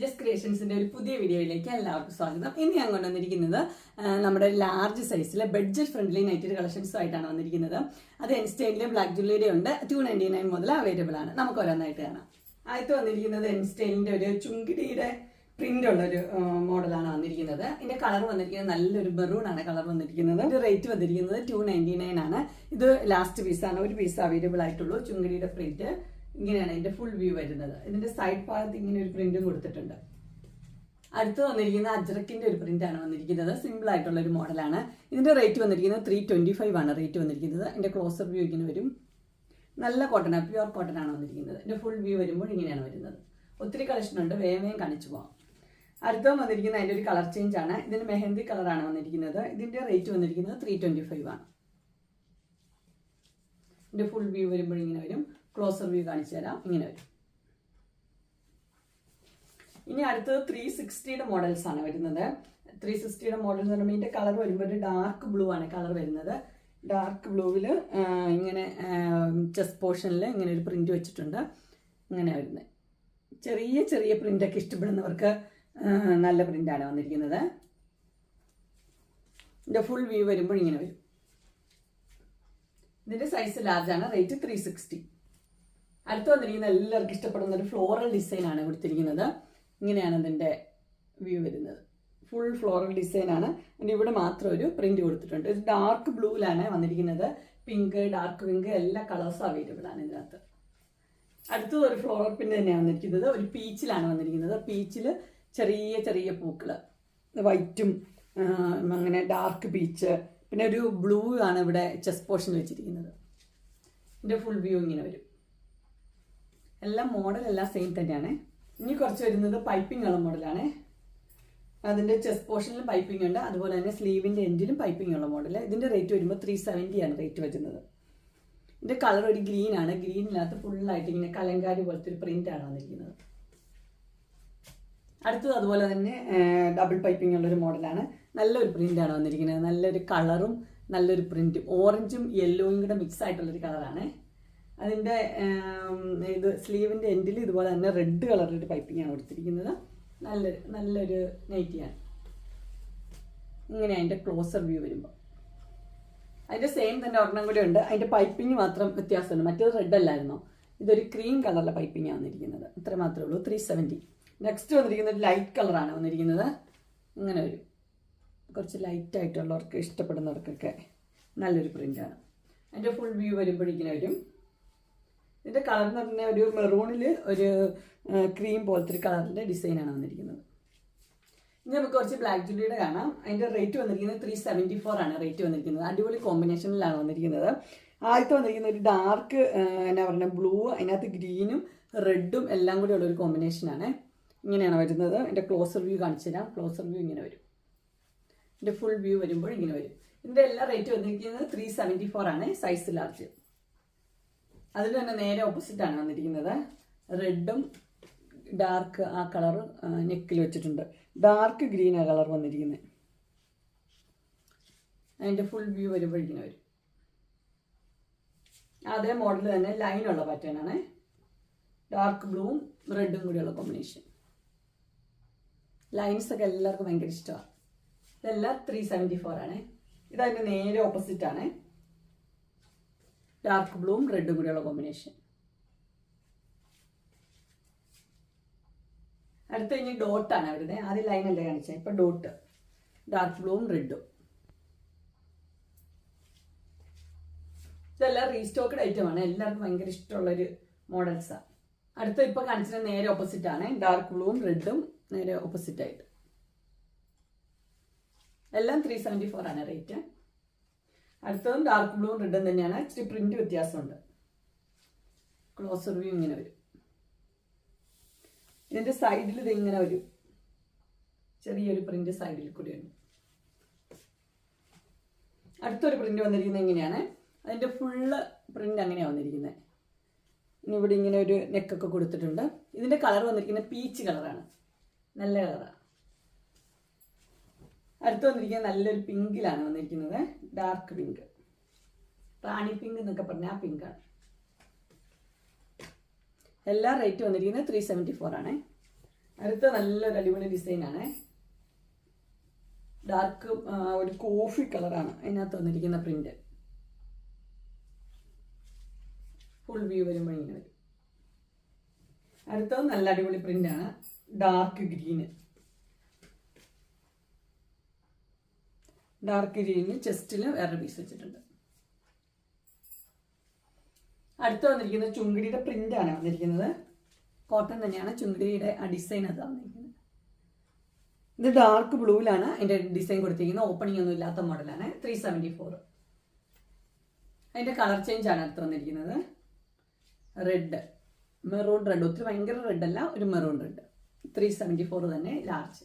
Just ക്രിയേഷൻസിന്റെ ഒരു പുതിയ വീഡിയോയിലേക്ക് എല്ലാവർക്കും സ്വാഗതം. ഇന്ന് ഞാൻ കൊണ്ടുവന്നിരിക്കുന്നത് നമ്മുടെ ലാർജ് സൈസിലെ ബഡ്ജറ്റ് ഫ്രണ്ട്ലി നൈറ്റഡ് കളക്ഷൻസും ആയിട്ടാണ് വന്നിരിക്കുന്നത്. അത് എൻസ്റ്റൈനിലെ ബ്ലാക്ക് ജുവലറിയുടെ ഉണ്ട്. ടു നയന്റി നയൻ മുതൽ അവൈലബിൾ ആണ്. നമുക്ക് ഓരോന്നായിട്ട് കാണാം. ആദ്യത്തെ വന്നിരിക്കുന്നത് എൻസ്റ്റൈനിന്റെ ഒരു ചുങ്കിടിയുടെ പ്രിന്റ് ഉള്ള ഒരു മോഡലാണ് വന്നിരിക്കുന്നത്. ഇതിന്റെ കളർ വന്നിരിക്കുന്നത് നല്ലൊരു ബെറൂൺ ആണ് കളർ വന്നിരിക്കുന്നത്. ഇതിന്റെ റേറ്റ് വന്നിരിക്കുന്നത് ടു നയന്റി നയൻ ആണ്. ഇത് ലാസ്റ്റ് പീസാണ് ഒരു പീസ് അവൈലബിൾ ആയിട്ടുള്ളൂ. ചുങ്കിടിയുടെ പ്രിന്റ് ഇങ്ങനെയാണ് ഇതിന്റെ ഫുൾ വ്യൂ വരുന്നത്. ഇതിന്റെ സൈഡ് ഭാഗത്ത് ഇങ്ങനെ ഒരു പ്രിന്റും കൊടുത്തിട്ടുണ്ട്. അടുത്ത് വന്നിരിക്കുന്ന അജ്രക്കിന്റെ ഒരു പ്രിന്റ് ആണ് വന്നിരിക്കുന്നത്. സിമ്പിൾ ആയിട്ടുള്ള ഒരു മോഡലാണ് ഇതിന്റെ റേറ്റ് വന്നിരിക്കുന്നത് ത്രീ ട്വന്റി ഫൈവ് ആണ്. റേറ്റ് വന്നിരിക്കുന്നത്. ഇതിന്റെ ക്ലോസർ വ്യൂ ഇങ്ങനെ വരും. നല്ല കോട്ടൺ ആണ് പ്യുവർ കോട്ടൺ ആണ് വന്നിരിക്കുന്നത്. ഇതിന്റെ ഫുൾ വ്യൂ വരുമ്പോൾ ഇങ്ങനെയാണ് വരുന്നത്. ഒത്തിരി കളക്ഷൻ ഉണ്ട്. വേഗം വേഗം കാണിച്ചു പോകാം അടുത്ത വന്നിരിക്കുന്ന അതിന്റെ ഒരു കളർ ചേഞ്ച് ആണ്. ഇതിന് മെഹന്തി കളറാണ് വന്നിരിക്കുന്നത്. ഇതിന്റെ റേറ്റ് വന്നിരിക്കുന്നത് ത്രീ ട്വന്റി ഫൈവ് ആണ്. ഇതിന്റെ ഫുൾ വ്യൂ വരുമ്പോൾ ഇങ്ങനെ വരും. ക്ലോസർ വ്യൂ കാണിച്ചു തരാം. ഇങ്ങനെ വരും. ഇനി അടുത്തത് ത്രീ സിക്സ്റ്റിയുടെ മോഡൽസ് ആണ് വരുന്നത്. ത്രീ സിക്സ്റ്റിയുടെ മോഡൽ എന്ന് പറയുമ്പോൾ ഇതിന്റെ കളർ വരുമ്പോൾ ഒരു ഡാർക്ക് ബ്ലൂ ആണ് കളർ വരുന്നത്. ഡാർക്ക് ബ്ലൂവിൽ ഇങ്ങനെ ചെസ്റ്റ് പോർഷനിൽ ഇങ്ങനെ ഒരു പ്രിന്റ് വെച്ചിട്ടുണ്ട്. ഇങ്ങനെ വരുന്നത്. ചെറിയ ചെറിയ പ്രിന്റൊക്കെ ഇഷ്ടപ്പെടുന്നവർക്ക് നല്ല പ്രിന്റാണ് വന്നിരിക്കുന്നത്. ഇതിന്റെ ഫുൾ വ്യൂ വരുമ്പോൾ ഇങ്ങനെ വരും. ഇതിന്റെ സൈസ് ലാർജ് ആണ്. റേറ്റ് ത്രീ സിക്സ്റ്റി അടുത്ത് വന്നിരിക്കുന്ന എല്ലാവർക്കും ഇഷ്ടപ്പെടുന്ന ഒരു ഫ്ലോറൽ ഡിസൈനാണ് കൊടുത്തിരിക്കുന്നത്. ഇങ്ങനെയാണ് അതിന്റെ വ്യൂ വരുന്നത്. ഫുൾ ഫ്ലോറൽ ഡിസൈനാണ് ആണ്. അതിന്റെ ഇവിടെ മാത്രം ഒരു പ്രിന്റ് കൊടുത്തിട്ടുണ്ട്. ഇത് ഡാർക്ക് ബ്ലൂവിലാണ് വന്നിരിക്കുന്നത്. പിങ്ക് ഡാർക്ക് പിങ്ക് എല്ലാ കളേഴ്സും അവൈലബിൾ ആണ് ഇതിനകത്ത്. അടുത്തത് ഒരു ഫ്ലോറൽ പിൻ തന്നെയാണ് വന്നിരിക്കുന്നത്. ഒരു പീച്ചിലാണ് വന്നിരിക്കുന്നത്. പീച്ചിൽ ചെറിയ ചെറിയ പൂക്കൾ വൈറ്റും അങ്ങനെ ഡാർക്ക് പീച്ച് പിന്നെ ഒരു ബ്ലൂ ആണ് ഇവിടെ ചെസ് പോർഷൻ വെച്ചിരിക്കുന്നത്. ഇതിന്റെ ഫുൾ വ്യൂ ഇങ്ങനെ വരും. എല്ലാം മോഡൽ എല്ലാം സെയിം തന്നെയാണ്. ഇനി കുറച്ച് വരുന്നത് പൈപ്പിംഗ് ഉള്ള മോഡലാണ് അതിന്റെ ചെസ്റ്റ് പോർഷനിലും പൈപ്പിംഗ് ഉണ്ട്. അതുപോലെ തന്നെ സ്ലീവിന്റെ എൻഡിലും പൈപ്പിംഗ് ഉള്ള മോഡൽ ഇതിന്റെ റേറ്റ് വരുമ്പോൾ ത്രീ ആണ് റേറ്റ് വരുന്നത്. ഇതിന്റെ കളർ ഒരു ഗ്രീൻ ആണ്. ഗ്രീനിനകത്ത് ഫുള്ളായിട്ട് ഇങ്ങനെ കലങ്കാരി പോലത്തെ ഒരു പ്രിന്റ് ആണ് വന്നിരിക്കുന്നത്. അടുത്തത് അതുപോലെ തന്നെ ഡബിൾ പൈപ്പിംഗ് ഉള്ള ഒരു മോഡലാണ് നല്ലൊരു പ്രിന്റ് ആണ് വന്നിരിക്കുന്നത്. നല്ലൊരു കളറും നല്ലൊരു പ്രിന്റും ഓറഞ്ചും യെല്ലോയും കൂടെ മിക്സ് ആയിട്ടുള്ളൊരു കളറാണ് അതിന്റെ ഇത് സ്ലീവിന്റെ എൻഡിൽ ഇതുപോലെ തന്നെ റെഡ് പൈപ്പിംഗ് ആണ് കൊടുത്തിരിക്കുന്നത്. നല്ലൊരു നല്ലൊരു നൈറ്റിയാണ്. ഇങ്ങനെ അതിന്റെ ക്ലോസർ വ്യൂ വരുമ്പോൾ അതിന്റെ സെയിം തന്നെ ഒരെണ്ണം കൂടി ഉണ്ട്. അതിന്റെ പൈപ്പിംഗ് മാത്രം വ്യത്യാസമുണ്ട്. മറ്റേത് റെഡ് അല്ലായിരുന്നോ? ഇതൊരു ക്രീം കളറിലെ പൈപ്പിംഗ് ആണ് വന്നിരിക്കുന്നത്. ഇത്ര മാത്രമേ ഉള്ളൂ. ത്രീ സെവന്റി നെക്സ്റ്റ് വന്നിരിക്കുന്നത് ലൈറ്റ് കളറാണ് വന്നിരിക്കുന്നത്. ഇങ്ങനെ ഒരു കുറച്ച് ലൈറ്റ് ആയിട്ടുള്ളവർക്ക് ഇഷ്ടപ്പെടുന്നവർക്കൊക്കെ നല്ലൊരു പ്രിന്റാണ് അതിന്റെ ഫുൾ വ്യൂ വരുമ്പോഴിങ്ങനെ വരും. ഇതിന്റെ കളർ എന്ന് പറഞ്ഞാൽ ഒരു മെറൂണിൽ ഒരു ക്രീം പോലത്തെ ഒരു കളറിന്റെ ഡിസൈനാണ് വന്നിരിക്കുന്നത്. ഇനി നമുക്ക് കുറച്ച് ബ്ലാക്ക് ജുലിയുടെ കാണാം. അതിന്റെ റേറ്റ് വന്നിരിക്കുന്നത് ത്രീ സെവന്റി ഫോർ ആണ് റേറ്റ് വന്നിരിക്കുന്നത്. അടിപൊളി കോമ്പിനേഷനിലാണ് വന്നിരിക്കുന്നത്. ആദ്യത്തെ വന്നിരിക്കുന്ന ഒരു ഡാർക്ക് എന്നാ പറയുക ബ്ലൂ അതിനകത്ത് ഗ്രീനും റെഡും എല്ലാം കൂടി ഉള്ള ഒരു കോമ്പിനേഷനാണ് ഇങ്ങനെയാണ് വരുന്നത്. എന്റെ ക്ലോസർ വ്യൂ കാണിച്ചു തരാം. ക്ലോസർ വ്യൂ ഇങ്ങനെ വരും. എന്റെ ഫുൾ വ്യൂ വരുമ്പോൾ ഇങ്ങനെ വരും. ഇതിന്റെ എല്ലാ റേറ്റ് വന്നിരിക്കുന്നത് ത്രീ സെവന്റി ഫോർ ആണ്. സൈസ് ലാർജ് അതിൽ തന്നെ നേരെ ഓപ്പോസിറ്റാണ് വന്നിരിക്കുന്നത്. റെഡും ഡാർക്ക് ആ കളർ നെക്കിൽ വെച്ചിട്ടുണ്ട്. ഡാർക്ക് ഗ്രീൻ ആ കളർ വന്നിരിക്കുന്നത് അതിന്റെ ഫുൾ വ്യൂ ഇങ്ങനെ വരും. അതേ മോഡൽ തന്നെ ലൈനുള്ള പാറ്റേൺ ആണ്. ഡാർക്ക് ബ്ലൂവും റെഡും കൂടിയുള്ള കോമ്പിനേഷൻ ലൈൻസ് ഒക്കെ എല്ലാവർക്കും ഭയങ്കര ഇഷ്ടമാണ് ഇതെല്ലാം ത്രീ സെവന്റി ഫോർ ആണ് ഇതതിന്റെ നേരെ ഓപ്പോസിറ്റ് ആണ്. ഡാർക്ക് ബ്ലൂവും റെഡും കൂടിയുള്ള കോമ്പിനേഷൻ അടുത്ത ഇനി ഡോട്ടാണ് വരുന്നത് ആദ്യം ലൈനല്ലേ കാണിച്ചത് ഇപ്പൊ ഡോട്ട് ഡാർക്ക് ബ്ലൂവും റെഡും. ഇതെല്ലാം റീസ്റ്റോക്ക്ഡ് ഐറ്റം ആണ്. എല്ലാവർക്കും ഭയങ്കര ഇഷ്ടമുള്ളൊരു മോഡൽസാണ് അടുത്ത ഇപ്പൊ കാണിച്ചത് നേരെ ഓപ്പോസിറ്റ് ആണ്. ഡാർക്ക് ബ്ലൂവും റെഡും നേരെ ഓപ്പോസിറ്റ് ആയിട്ട്. എല്ലാം ത്രീ സെവന്റി ഫോർ ആണ് റേറ്റ് അടുത്തതും ഡാർക്ക് ബ്ലൂവും റെഡും തന്നെയാണ്. ഇച്ചിരി പ്രിന്റ് വ്യത്യാസമുണ്ട്. ക്ലോസർ വ്യൂ ഇങ്ങനെ വരും. ഇതിന്റെ സൈഡിൽ ഇത് ഇങ്ങനെ വരും. ചെറിയൊരു പ്രിന്റ് സൈഡിൽ കൂടി ഉണ്ട് അടുത്തൊരു പ്രിന്റ് വന്നിരിക്കുന്നത് എങ്ങനെയാണ്? അതിന്റെ ഫുള്ള് പ്രിന്റ് അങ്ങനെയാണ് വന്നിരിക്കുന്നത്. ഇനി ഇവിടെ ഇങ്ങനെ ഒരു നെക്കൊക്കെ കൊടുത്തിട്ടുണ്ട്. ഇതിന്റെ കളർ വന്നിരിക്കുന്നത് പീച്ച് കളറാണ് നല്ല കളറാണ് അടുത്ത് വന്നിരിക്കുന്നത് നല്ലൊരു പിങ്കിലാണ് വന്നിരിക്കുന്നത്. ഡാർക്ക് പിങ്ക് റാണി പിങ്ക് എന്നൊക്കെ പറഞ്ഞാൽ ആ പിങ്കാണ് എല്ലാ റേറ്റ് വന്നിരിക്കുന്നത് ത്രീ സെവന്റി ഫോർ ആണ്. അടുത്ത നല്ലൊരു അടിപൊളി ഡിസൈനാണ് ഡാർക്ക് ഒരു കോഫി കളറാണ് അതിനകത്ത് വന്നിരിക്കുന്ന പ്രിന്റ് ഫുൾ വ്യൂ വരുമ്പോൾ ഇങ്ങനെ വരും. അടുത്തത് നല്ല അടിപൊളി പ്രിന്റാണ് ഡാർക്ക് ഗ്രീന് ഡാർക്ക് ഗ്രീന് ചെസ്റ്റിൽ വേറെ പീസ് വെച്ചിട്ടുണ്ട്. അടുത്ത് വന്നിരിക്കുന്നത് ചുങ്കിടിയുടെ ആണ് വന്നിരിക്കുന്നത്. കോട്ടൺ തന്നെയാണ് ചുങ്കിടിയുടെ ആ ഡിസൈൻ അത് വന്നിരിക്കുന്നത്. ഇത് ഡാർക്ക് ബ്ലൂവിലാണ് അതിന്റെ ഡിസൈൻ കൊടുത്തിരിക്കുന്നത്. ഓപ്പണിംഗ് ഒന്നും ഇല്ലാത്ത മോഡലാണ് ത്രീ സെവന്റി ഫോർ അതിന്റെ കളർ ചേഞ്ച് ആണ് അടുത്ത് വന്നിരിക്കുന്നത്. റെഡ് മെറൂൺ റെഡ് ഒത്തിരി ഭയങ്കര റെഡ് അല്ല ഒരു maroon red three seventy four തന്നെ ലാർജ്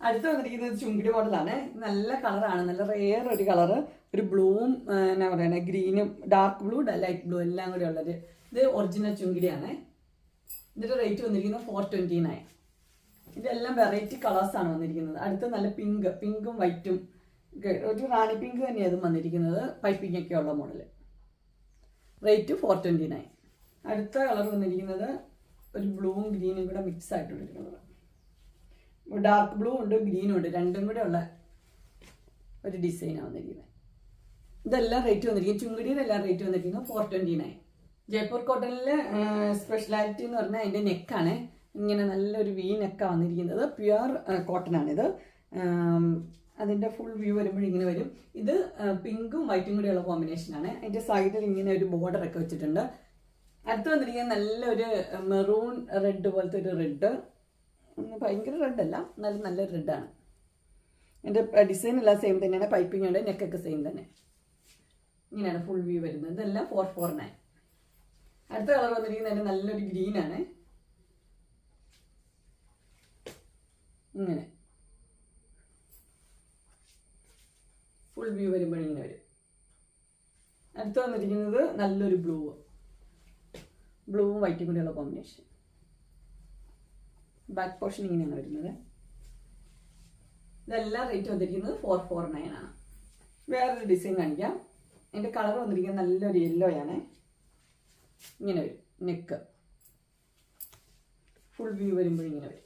അടുത്ത് വന്നിരിക്കുന്നത് ചുങ്കിടി മോഡലാണ്. നല്ല കളറാണ്. നല്ല റെയർ ഒരു കളറ്. ഒരു ബ്ലൂവും എന്നാ പറയുന്നത് ഗ്രീനും ഡാർക്ക് ബ്ലൂ ലൈറ്റ് ബ്ലൂ എല്ലാം കൂടി ഉള്ളത്. ഇത് ഒറിജിനൽ ചുങ്കിടിയാണ്. ഇതിന്റെ റേറ്റ് വന്നിരിക്കുന്നത് ഫോർ ട്വന്റി നയൻ ഇതെല്ലാം വെറൈറ്റി കളേഴ്സാണ് വന്നിരിക്കുന്നത്. അടുത്ത് നല്ല പിങ്ക് പിങ്കും വൈറ്റും ഒരു റാണി പിങ്ക് തന്നെയാണ് വന്നിരിക്കുന്നത്. പൈപ്പിംഗ് ഒക്കെ ഉള്ള model rate four twenty nine അടുത്ത കളർ വന്നിരിക്കുന്നത് ഒരു ബ്ലൂവും ഗ്രീനും കൂടെ മിക്സ് ആയിട്ടുള്ളൊരു കളർ ഡാർക്ക് ബ്ലൂ ഉണ്ട് ഗ്രീനും ഉണ്ട്. രണ്ടും കൂടെ ഉള്ള ഒരു ഡിസൈനാണ് വന്നിരിക്കുന്നത്. ഇതെല്ലാം റേറ്റ് വന്നിരിക്കും ചുങ്കടിയുടെ എല്ലാം റേറ്റ് വന്നിരിക്കുന്നത് ഫോർ ട്വന്റി നയൻ ജയ്പൂർ കോട്ടണിൽ സ്പെഷ്യാലിറ്റി എന്ന് പറഞ്ഞാൽ അതിന്റെ നെക്കാണ് ഇങ്ങനെ നല്ലൊരു വി നെക്കാണ് വന്നിരിക്കുന്നത്. പ്യുവർ കോട്ടൺ ആണിത്. അതിന്റെ ഫുൾ വ്യൂ വരുമ്പോൾ ഇങ്ങനെ വരും. ഇത് പിങ്കും വൈറ്റും കൂടെയുള്ള കോമ്പിനേഷനാണ് അതിന്റെ സൈഡിൽ ഇങ്ങനെ ഒരു ബോർഡർ ഒക്കെ വെച്ചിട്ടുണ്ട്. അടുത്ത് വന്നിരിക്കുന്നത് നല്ലൊരു മെറൂൺ റെഡ് പോലത്തെ ഒരു റെഡ് ഭയങ്കര റെഡ് അല്ല. നല്ല നല്ലൊരു റെഡാണ് എന്റെ ഡിസൈൻ എല്ലാം സെയിം തന്നെയാണ്. പൈപ്പിംഗ് ഉണ്ട് നെക്കൊക്കെ സെയിം തന്നെ. ഇങ്ങനെയാണ് ഫുൾ വ്യൂ വരുന്നത്. ഇതെല്ലാം ഫോർ ഫോർ നയൻ അടുത്ത കളർ വന്നിരിക്കുന്നത് നല്ലൊരു നല്ലൊരു ഗ്രീനാണ് ഇങ്ങനെ. ഫുൾ വ്യൂ വരുമ്പോൾ ഇങ്ങനെ വരും. അടുത്ത് വന്നിരിക്കുന്നത് നല്ലൊരു ബ്ലൂ ബ്ലൂവും വൈറ്റും കൂടെയുള്ള കോമ്പിനേഷൻ ബാക്ക് പോർഷൻ ഇങ്ങനെയാണ് വരുന്നത്. ഇതെല്ലാം റേറ്റ് വന്നിരിക്കുന്നത് ഫോർ ഫോർ നയൻ ആണ്. വേറൊരു ഡിസൈൻ കാണിക്കാം. എന്റെ കളർ വന്നിരിക്കുന്നത് നല്ലൊരു യെല്ലോ ആണ്. ഇങ്ങനെ വരും. നെക്ക് ഫുൾ വ്യൂ വരുമ്പോൾ ഇങ്ങനെ വരും.